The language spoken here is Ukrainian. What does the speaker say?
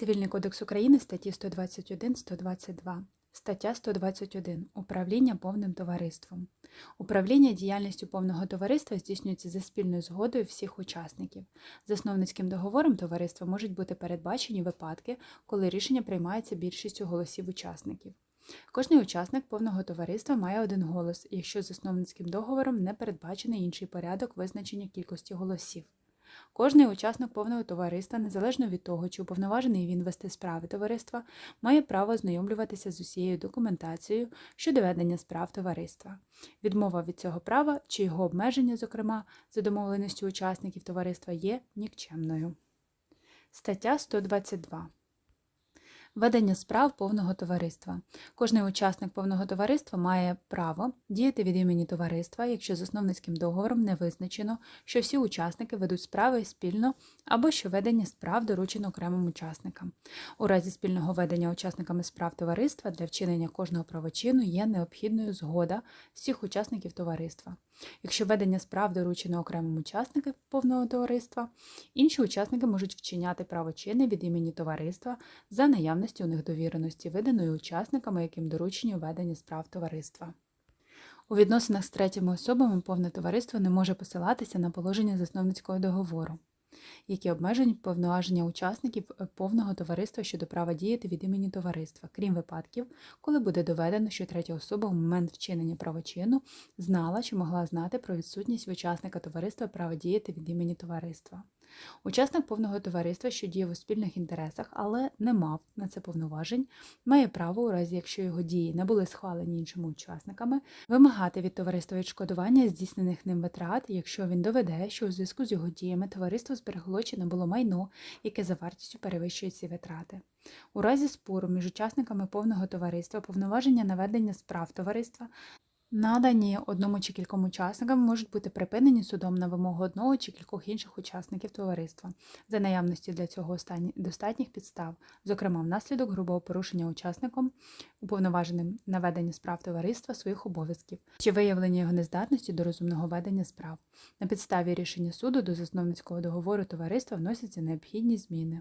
Цивільний кодекс України статті 121-122. Стаття 121. Управління повним товариством. Управління діяльністю повного товариства здійснюється за спільною згодою всіх учасників. Засновницьким договором товариства можуть бути передбачені випадки, коли рішення приймається більшістю голосів учасників. Кожний учасник повного товариства має один голос, якщо засновницьким договором не передбачений інший порядок визначення кількості голосів. Кожний учасник повного товариства, незалежно від того, чи уповноважений він вести справи товариства, має право ознайомлюватися з усією документацією щодо ведення справ товариства. Відмова від цього права чи його обмеження, зокрема, за домовленістю учасників товариства, є нікчемною. Стаття 122. Ведення справ повного товариства. Кожний учасник повного товариства має право діяти від імені товариства, якщо засновницьким договором не визначено, що всі учасники ведуть справи спільно або що ведення справ доручено окремим учасникам. У разі спільного ведення учасниками справ товариства для вчинення кожного правочину є необхідною згода всіх учасників товариства. Якщо ведення справ доручено окремим учасникам повного товариства, інші учасники можуть вчиняти правочини від імені товариства за наявності у них довіреності, виданої учасниками, яким доручені ведення справ товариства. У відносинах з третіми особами повне товариство не може посилатися на положення засновницького договору, які обмежують повноваження учасників е, повного товариства щодо права діяти від імені товариства, крім випадків, коли буде доведено, що третя особа в момент вчинення правочину знала чи могла знати про відсутність учасника товариства права діяти від імені товариства. Учасник повного товариства, що діяв у спільних інтересах, але не мав на це повноважень, має право, у разі якщо його дії не були схвалені іншими учасниками, вимагати від товариства відшкодування здійснених ним витрат, якщо він доведе, що у зв'язку з його діями товариство зберегло чи не було майно, яке за вартістю перевищує ці витрати. У разі спору між учасниками повного товариства повноваження наведення справ товариства Надані одному чи кільком учасникам можуть бути припинені судом на вимогу одного чи кількох інших учасників товариства за наявності для цього достатніх підстав, зокрема внаслідок грубого порушення учасником уповноваженим на ведення справ товариства своїх обов'язків чи виявлення його нездатності до розумного ведення справ. На підставі рішення суду до засновницького договору товариства вносяться необхідні зміни.